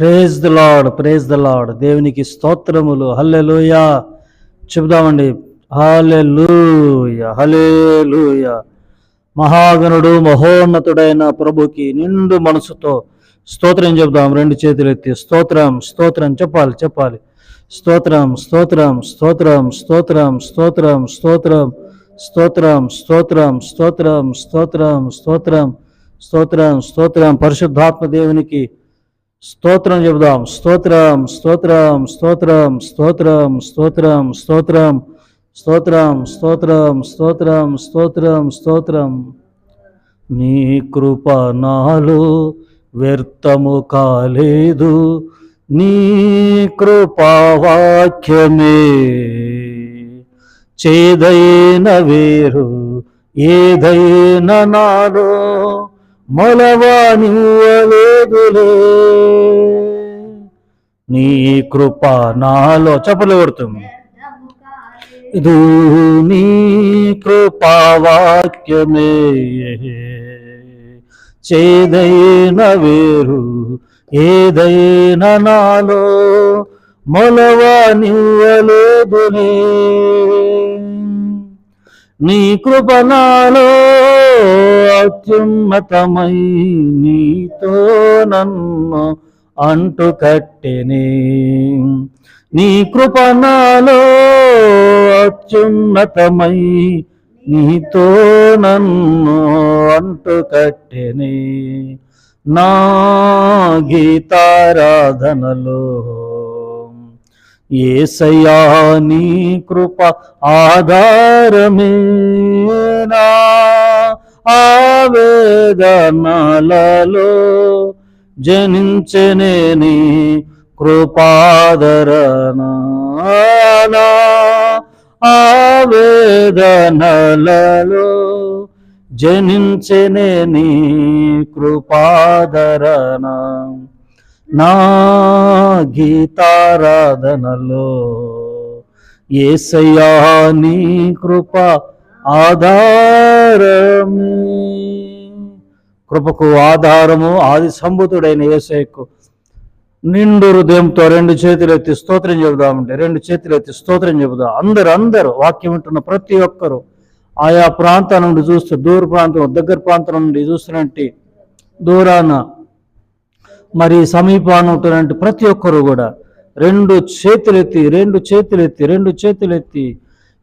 Praise the Lord praise the Lord దేవునికి స్తోత్రములు హల్లెలూయ చెబుదామండి హల్లెలూయ హల్లెలూయ మహాగణుడు మహోన్నతుడైన ప్రభుకి నిండు మనసుతో స్తోత్రం చెబుదాం రెండు చేతులు ఎత్తి స్తోత్రం స్తోత్రం చెప్పాలి చెప్పాలి స్తోత్రం స్తోత్రం స్తోత్రం స్తోత్రం స్తోత్రం స్తోత్రం స్తోత్రం స్తోత్రం స్తోత్రం స్తోత్రం స్తోత్రం స్తోత్రం స్తోత్రం పరిశుద్ధాత్మ దేవునికి స్తోత్రం చెబుదాం స్తోత్రం స్తోత్రం స్తోత్రం స్తోత్రం స్తోత్రం స్తోత్రం స్తోత్రం స్తోత్రం స్తోత్రం స్తోత్రం స్తోత్రం నీ కృప నాలో వ్యర్థము కాలేదు నీ కృపావాక్యమే చేదైన వేరు ఏదైన నాలో మొలవానివ్వలేదులే నీ కృప నాలో చెప్పలు కొడుతుంది ఇది నీ కృపావాక్యమే చేదైన వేరు ఏదైనా నాలో మొలవానివ్వలేదులే నీ కృప అత్యున్నతమై నీతో నన్ను అంటు కట్టెనే. నీ కృప అత్యున్నతమై నీతో నన్ను అంటు కట్టెనే. నా గీతారాధనలో ఏసయ్యా నీ కృప ఆధారమే ఆవేదనలలో జనించనే నీ కృపాదరనా ఆవేదనలలో జనించనే నీ కృపాదరణ. నా గీతారాధనలో ఏసయ్యా నీ కృప ఆధారమే కృపకు ఆధారము ఆది సంబుతుడైన ఏసయ్యకు నిండు హృదయంతో రెండు చేతులు ఎత్తి స్తోత్రం చెబుదామంటే రెండు చేతులు ఎత్తి స్తోత్రం చెబుదాం. అందరు అందరూ వాక్యం వింటున్న ప్రతి ఒక్కరూ ఆయా ప్రాంతాల నుండి చూస్తూ దూర ప్రాంతం దగ్గర ప్రాంతం నుండి చూస్తున్నట్టు దూరాన మరి సమీపాన ఉంటున్నట్టు ప్రతి ఒక్కరు కూడా రెండు చేతులెత్తి రెండు చేతులెత్తి రెండు చేతులెత్తి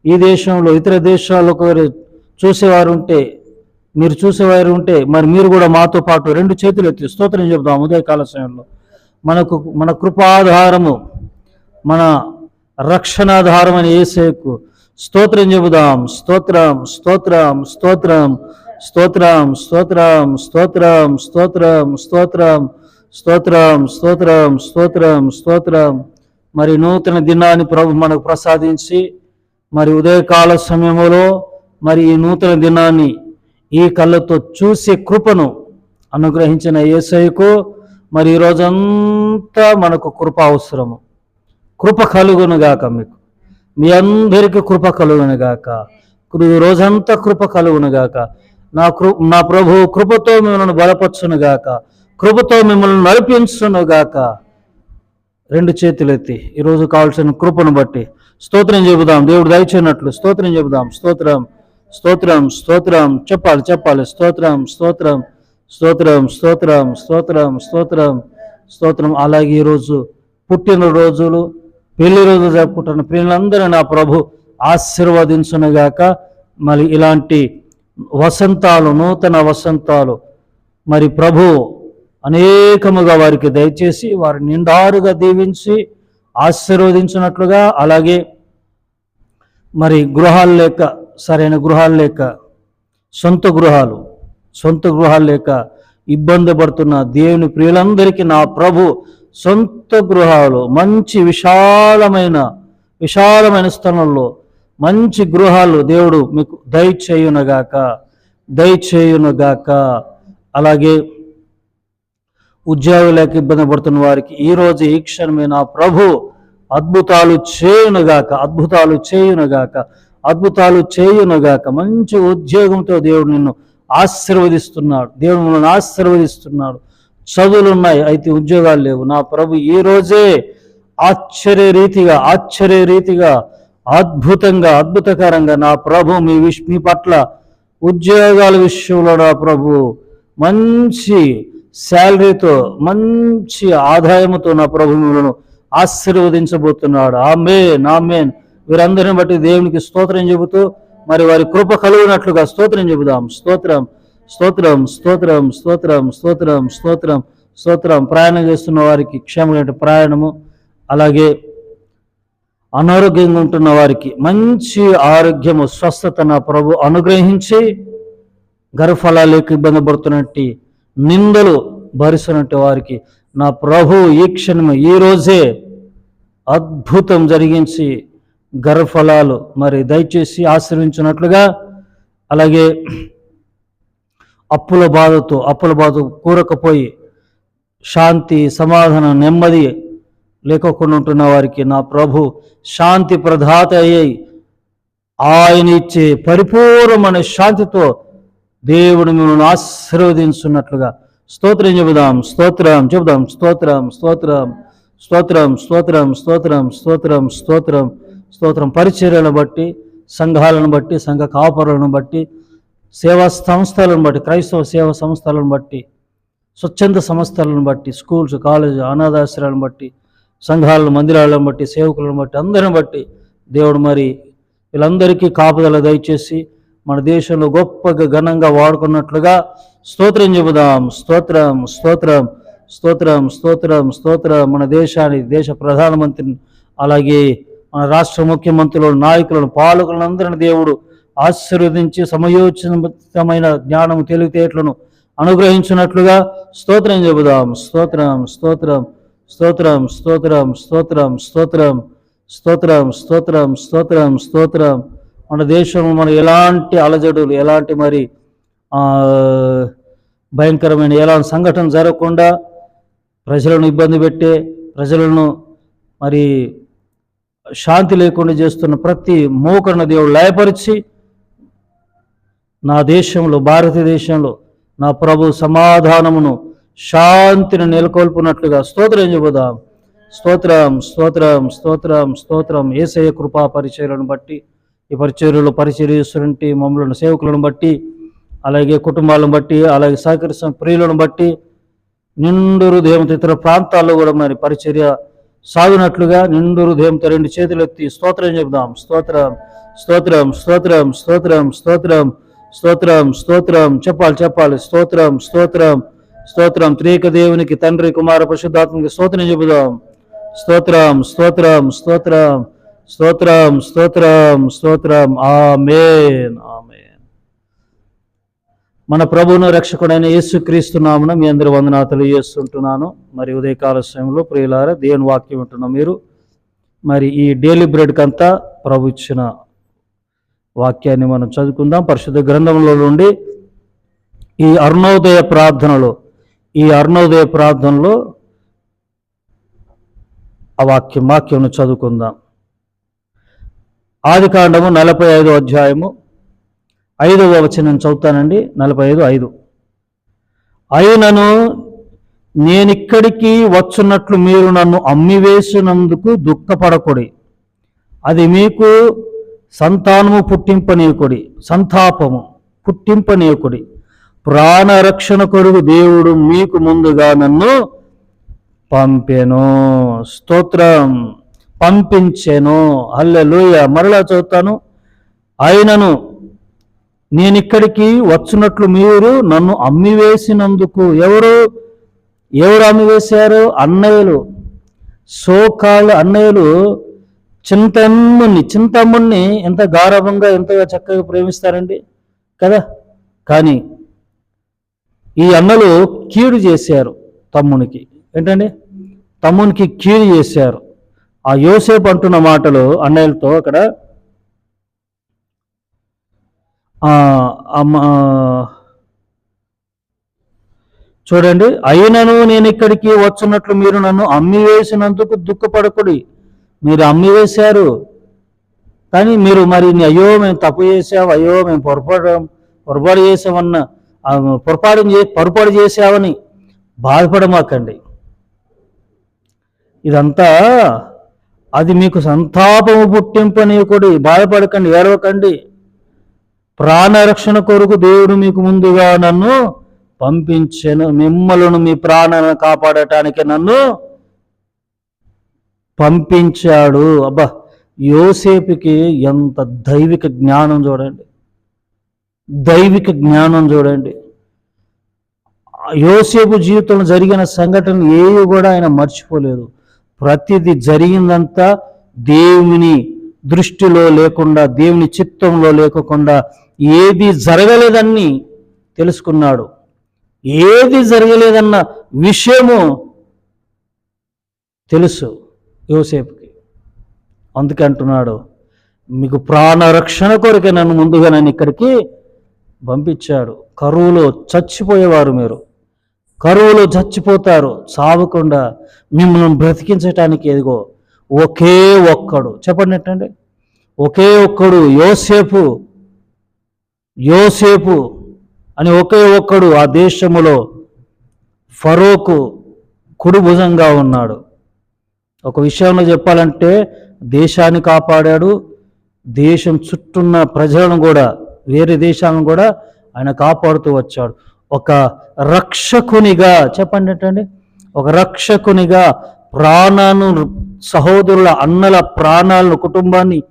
ఈ దేశంలో ఇతర దేశాల్లో ఒకరు చూసేవారు ఉంటే మీరు చూసేవారు ఉంటే మరి మీరు కూడా మాతో పాటు రెండు చేతులు ఎత్తి స్తోత్రం చెబుదాం ఉదయకాల సమయంలో. మనకు మన కృపాధారము మన రక్షణాధారం అని ఏసేకు స్తోత్రం చెబుదాం. స్తోత్రం స్తోత్రం స్తోత్రం స్తోత్రం స్తోత్రం స్తోత్రం స్తోత్రం స్తోత్రం స్తోత్రం స్తోత్రం స్తోత్రం స్తోత్రం మరి నూతన దినాన్ని ప్రభు మనకు ప్రసాదించి మరి ఉదయకాల సమయంలో మరి ఈ నూతన దినాన్ని ఈ కళ్ళతో చూసే కృపను అనుగ్రహించిన ఏసైకు మరి ఈ రోజంతా మనకు కృప అవసరము. కృప కలుగునుగాక మీకు. మీ అందరికీ కృప కలుగునుగాక ఈ రోజంతా కృప కలుగునుగాక నా కృ నా ప్రభు కృపతో మిమ్మల్ని బలపరచునుగాక కృపతో మిమ్మల్ని నడిపించునుగాక. రెండు చేతులు ఎత్తి ఈరోజు కావాల్సిన కృపను బట్టి స్తోత్రం చెబుదాం. దేవుడు దయచేనట్లు స్తోత్రం చెబుదాం. స్తోత్రం స్తోత్రం స్తోత్రం చెప్పాలి చెప్పాలి. స్తోత్రం స్తోత్రం స్తోత్రం స్తోత్రం స్తోత్రం స్తోత్రం స్తోత్రం. అలాగే ఈరోజు పుట్టిన రోజులు పెళ్ళి రోజులు జరుపుకుంటున్న పిల్లలందరూ నా ప్రభు ఆశీర్వదించునుగాక. మరి ఇలాంటి వసంతాలు నూతన వసంతాలు మరి ప్రభు అనేకముగా వారికి దయచేసి వారి నిండారుగా దీవించి ఆశీర్వదించినట్లుగా అలాగే మరి గృహాలు లేక సరైన గృహాలు లేక సొంత గృహాలు సొంత గృహాలు లేక ఇబ్బంది పడుతున్న దేవుని ప్రియులందరికీ నా ప్రభు సొంత గృహాలు మంచి విశాలమైన విశాలమైన స్థలంలో మంచి గృహాలు దేవుడు మీకు దయచేయునగాక దయచేయునగాక. అలాగే ఉద్యోగం లేక ఇబ్బంది పడుతున్న వారికి ఈరోజు ఈ క్షణమే నా ప్రభు అద్భుతాలు చేయునుగాక అద్భుతాలు చేయునుగాక అద్భుతాలు చేయునుగాక మంచి ఉద్యోగంతో దేవుడు నిన్ను ఆశీర్వదిస్తున్నాడు. దేవుడు మిమ్మల్ని ఆశీర్వదిస్తున్నాడు. చదువులు ఉన్నాయి అయితే ఉద్యోగాలు లేవు. నా ప్రభు ఈ రోజే ఆశ్చర్య రీతిగా ఆశ్చర్య రీతిగా అద్భుతంగా అద్భుతకరంగా నా ప్రభు మీ విష్ మీ పట్ల ఉద్యోగాల విషయంలో నా ప్రభు మంచి శాలరీతో మంచి ఆదాయముతో నా ప్రభు ఆ ఆశీర్వదించబోతున్నాడు. Amen amen. వీరందరిని బట్టి దేవునికి స్తోత్రం చెబుతూ మరి వారి కృప కలుగునట్లుగా స్తోత్రం చెబుదాం. స్తోత్రం స్తోత్రం స్తోత్రం స్తోత్రం స్తోత్రం స్తోత్రం స్తోత్రం. ప్రయాణం చేస్తున్న వారికి క్షేమమైన ప్రయాణము అలాగే అనారోగ్యంగా ఉంటున్న వారికి మంచి ఆరోగ్యము స్వస్థత నా ప్రభు అనుగ్రహించి గర్భఫలాలకు ఇబ్బంది పడుతున్నట్టు నిందలు భరిస్తున్నట్టు వారికి నా ప్రభు ఈ క్షణము ఈ రోజే అద్భుతం జరిగించి గర్భఫలాలు మరి దయచేసి ఆశ్రయించినట్లుగా అలాగే అప్పుల బాధతో అప్పుల బాధ కూరకపోయి శాంతి సమాధానం నెమ్మది లేకుండా ఉంటున్న వారికి నా ప్రభు శాంతి ప్రధాత అయ్యి ఆయన ఇచ్చే పరిపూర్ణమైన శాంతితో దేవుడు మిమ్మల్ని ఆశీర్వదించున్నట్లుగా. స్తోత్రం చెబుదాం స్తోత్రం చెబుదాం స్తోత్రం స్తోత్రం స్తోత్రం స్తోత్రం స్తోత్రం స్తోత్రం స్తోత్రం స్తోత్రం పరిచర్యలను బట్టి సంఘాలను బట్టి సంఘ కాపరులను బట్టి సేవా సంస్థలను బట్టి క్రైస్తవ సేవా సంస్థలను బట్టి స్వచ్ఛంద సంస్థలను బట్టి స్కూల్స్ కాలేజ్ అనాథాశ్రాలను బట్టి సంఘాలను మందిరాలను బట్టి సేవకులను బట్టి అందరిని బట్టి దేవుడు మరి వీళ్ళందరికీ కాపుదల దయచేసి మన దేశంలో గొప్పగా ఘనంగా వాడుకున్నట్లుగా స్తోత్రం చెబుదాం స్తోత్రం స్తోత్రం స్తోత్రం స్తోత్రం స్తోత్రం మన దేశానికి దేశ ప్రధానమంత్రిని అలాగే మన రాష్ట్ర ముఖ్యమంత్రులను నాయకులను పాలకులను అందరిని దేవుడు ఆశీర్వదించి సమయోచితమైన జ్ఞానం తెలివితేటలను అనుగ్రహించినట్లుగా స్తోత్రం చెబుదాం స్తోత్రం స్తోత్రం స్తోత్రం స్తోత్రం స్తోత్రం స్తోత్రం స్తోత్రం స్తోత్రం స్తోత్రం స్తోత్రం మన దేశంలో మన ఎలాంటి అలజడులు ఎలాంటి మరి భయంకరమైన ఎలాంటి సంఘటన జరగకుండా ప్రజలను ఇబ్బంది పెట్టే ప్రజలను మరి శాంతి లేకుండా చేస్తున్న ప్రతి మోకరణ దేవుడు లయపరిచి నా దేశంలో భారతదేశంలో నా ప్రభు సమాధానమును శాంతిని నెలకొల్పునట్లుగా స్తోత్రం చెబుదాం. స్తోత్రం స్తోత్రం స్తోత్రం స్తోత్రం. ఏసయ కృపా పరిచయలను బట్టి ఈ పరిచర్యలు పరిచర్యస్తున్నటి మమ్మల్ని సేవకులను బట్టి అలాగే కుటుంబాలను బట్టి అలాగే సహకరిస్తున్న ప్రియులను బట్టి నిండు హృదయంతో ఇతర ప్రాంతాల్లో కూడా మరి పరిచర్య సాగినట్లుగా నిండు హృదయంతో రెండు చేతులు ఎత్తి స్తోత్రం చెబుదాం. స్తోత్రం స్తోత్రం స్తోత్రం స్తోత్రం స్తోత్రం స్తోత్రం స్తోత్రం చెప్పాలి చెప్పాలి. స్తోత్రం స్తోత్రం స్తోత్రం. త్రేక దేవునికి తండ్రి కుమార పరిశుద్ధాత్మకి స్తోత్రం చెబుదాం. స్తోత్రం స్తోత్రం స్తోత్రం. స్తోత్రం స్తోత్రం స్తోత్రం. ఆమెన్ ఆమెన్. మన ప్రభువును రక్షకుడైన యేసుక్రీస్తు నామన మీ అందరి వందనాతలు చేస్తుంటున్నాను మరి ఉదయకాల సమయంలో ప్రియులార దేవుని వాక్యం ఉంటున్న మీరు మరి ఈ డైలీ బ్రెడ్కి అంతా ప్రభు ఇచ్చిన వాక్యాన్ని మనం చదువుకుందాం. పరిశుద్ధ గ్రంథంలో నుండి ఈ అరుణోదయ ప్రార్థనలో ఈ అరుణోదయ ప్రార్థనలో ఆ వాక్యం వాక్యం చదువుకుందాం. ఆది కాండము నలభై ఐదో అధ్యాయము ఐదవ వచనం చదువుతానండి. నలభై ఐదు ఐదు. అయినను నేనిక్కడికి వచ్చున్నట్లు మీరు నన్ను అమ్మివేసినందుకు దుఃఖపడకొడి. అది మీకు సంతానము పుట్టింపనీయకుడి సంతాపము పుట్టింపనీయకుడి. ప్రాణరక్షణ కొరకు దేవుడు మీకు ముందుగా నన్ను పంపెను. స్తోత్రం. పంపించెను. అల్లెలుయ మరలా చదువుతాను ఆయనను నేను ఇక్కడికి వచ్చినట్లు మీరు నన్ను అమ్మివేసినందుకు ఎవరు ఎవరు అమ్మివేశారు? అన్నయ్యలు. శోకాలు అన్నయ్యలు చింతమ్ముని చింతమ్ముణ్ణి ఎంత గారవంగా ఎంతగా చక్కగా ప్రేమిస్తారండి కదా? కానీ ఈ అన్నలు కీడు చేశారు తమ్మునికి. ఏంటండి? తమ్మునికి కీడు చేశారు. ఆ యోసేపు అంటున్న మాటలు అన్నయ్యలతో అక్కడ చూడండి అయినను నేను ఇక్కడికి వచ్చినట్లు మీరు నన్ను అమ్మి వేసినందుకు దుఃఖపడకుడి. మీరు అమ్మి వేశారు కానీ మీరు మరి అయ్యో మేము తప్పు చేసావు అయ్యో మేము పొరపాటు పొరపాటు చేసామన్న పొరపాటు పొరపాటు చేసావని బాధపడమాకండి. ఇదంతా అది మీకు సంతాపము పుట్టింపనీయకుడి బాధపడకండి ఏడవకండి. ప్రాణరక్షణ కొరకు దేవుడు మీకు ముందుగా నన్ను పంపించెను మిమ్మలను మీ ప్రాణాలను కాపాడటానికి నన్ను పంపించాడు. అబ్బా యోసేపుకి ఎంత దైవిక జ్ఞానం చూడండి. దైవిక జ్ఞానం చూడండి. యోసేపు జీవితంలో జరిగిన సంఘటనలు ఏవి కూడా ఆయన మర్చిపోలేదు. ప్రతిదీ జరిగిందంతా దేవుని దృష్టిలో లేకుండా దేవుని చిత్తంలో లేకుండా ఏది జరగలేదని తెలుసుకున్నాడు. ఏది జరగలేదన్న విషయము తెలుసు యోసేపుకి. అందుకే అంటున్నాడు మీకు ప్రాణరక్షణ కొరకే నన్ను ముందుగా నన్ను ఇక్కడికి పంపించాడు. కరువులో చచ్చిపోయేవారు మీరు. కరువులో చచ్చిపోతారు. సావకుండా మిమ్మల్ని బ్రతికించటానికి ఎదిగో ఒకే ఒక్కడు. చెప్పండి ఏంటండి ఒకే ఒక్కడు యోసేపు యోసేపు అని ఒకే ఒక్కడు ఆ దేశములో ఫరోకు కుడుభుజంగా ఉన్నాడు. ఒక విషయంలో చెప్పాలంటే దేశాన్ని కాపాడాడు. దేశం చుట్టూన్న ప్రజలను కూడా వేరే దేశాలను కూడా ఆయన కాపాడుతూ వచ్చాడు. ఒక రక్షకునిగా చెప్పండి ఏంటండి ఒక రక్షకునిగా ప్రాణాను సహోదరుల అన్నల ప్రాణాలను కుటుంబాన్ని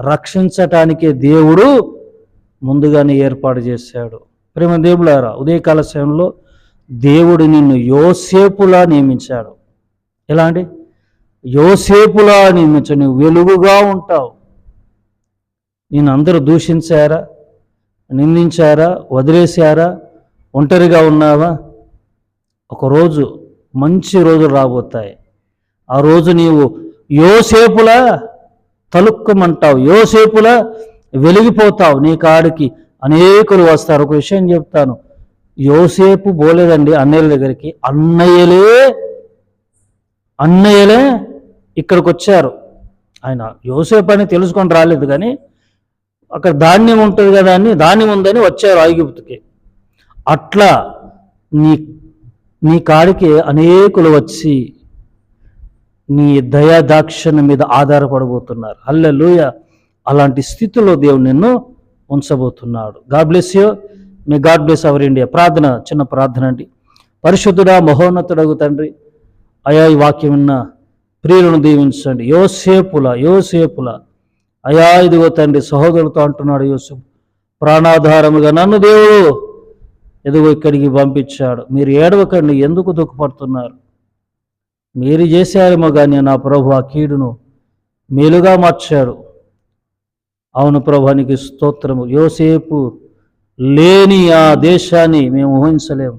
రక్షించటానికి దేవుడు ముందుగానే ఏర్పాటు చేశాడు. ప్రేమ దేవులారా ఉదయకాల సమయంలో దేవుడు నిన్ను యోసేపులా నియమించాడు. ఎలా అండి? యోసేపులా నియమించాడు. నువ్వు వెలుగుగా ఉంటావు. నేను అందరూ దూషించారా? నిందించారా? వదిలేశారా? ఒంటరిగా ఉన్నావా? ఒకరోజు మంచి రోజులు రాబోతాయి. ఆ రోజు నీవు యోసేపులా తలుక్కమంటావు యోసేపులా వెలిగిపోతావు నీ కాడికి. అనేకులు వస్తారు. ఒక విషయం చెప్తాను. యోసేపు పోలేదండి అన్నయ్యల దగ్గరికి. అన్నయ్యలే అన్నయ్యలే ఇక్కడికి వచ్చారు. ఆయన యోసేపు అని తెలుసుకొని రాలేదు కానీ అక్కడ ధాన్యం ఉంటుంది కదా అని ధాన్యం ఉందని వచ్చారు ఐగుప్తుకి. అట్లా నీ నీ కాడికి అనేకులు వచ్చి నీ దయా దాక్షణ మీద ఆధారపడబోతున్నారు. అల్లెలుయ అలాంటి స్థితిలో దేవుడు నిన్ను ఉంచబోతున్నాడు. God bless you. May God bless our India. ప్రార్థన చిన్న ప్రార్థన అండి. పరిశుద్ధుడా మహోన్నతుడగు తండ్రి అయా ఈ వాక్యం విన్న ప్రియులను దీవించండి. యోసేపుల యోసేపుల. అయా ఇదిగో తండ్రి సహోదరులతో అంటున్నాడు యోసేపు. ప్రాణాధారముగా నన్ను దేవుడు ఎదుగు ఇక్కడికి పంపించాడు. మీరు ఏడవకండి ఎందుకు దుఃఖపడుతున్నారు? మీరు చేశారేమో కానీ నా ప్రభు ఆ కీడును మేలుగా మార్చాడు. అవును ప్రభానికి స్తోత్రము. యోసేపు లేని ఆ దేశాన్ని మేము ఊహించలేము.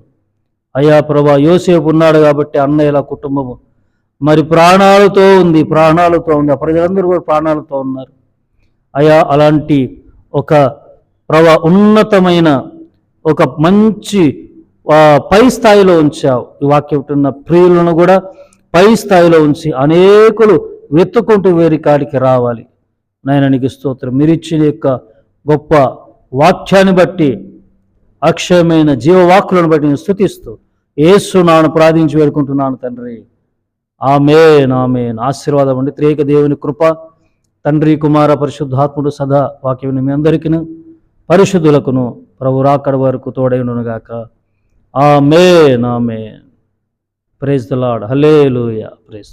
అయ్యా ప్రభా యోసేపు ఉన్నాడు కాబట్టి అన్నయ్యల కుటుంబము. మరి ప్రాణాలతో ఉంది ప్రాణాలతో ఉంది. ఆ ప్రజలందరూ కూడా ప్రాణాలతో ఉన్నారు. అయా అలాంటి ఒక ప్రభా ఉన్నతమైన ఒక మంచి పై స్థాయిలో ఉంచావు. ఈ వాక్యం ప్రియులను కూడా పై స్థాయిలో ఉంచి అనేకులు వెతుకుంటూ వేరి కాడికి రావాలి. నాయన నీకు స్తోత్రం. మీరు ఇచ్చిన యొక్క గొప్ప వాక్యాన్ని బట్టి అక్షయమైన జీవవాక్కులను బట్టి నేను స్థుతిస్తూ ఏసు నాను ప్రార్థించి వేడుకుంటున్నాను తండ్రి. ఆమెన్ ఆమెన్. ఆశీర్వాదం అండి త్రేక దేవుని కృప తండ్రి కుమార పరిశుద్ధాత్ముడు సదా వాక్యం మీ అందరికీ పరిశుద్ధులకును ప్రభు రాకడ వరకు తోడైనగాక ఆమెన్ ఆమెన్. ప్రైజ్ ద హలే హల్లెలూయా ప్రైజ్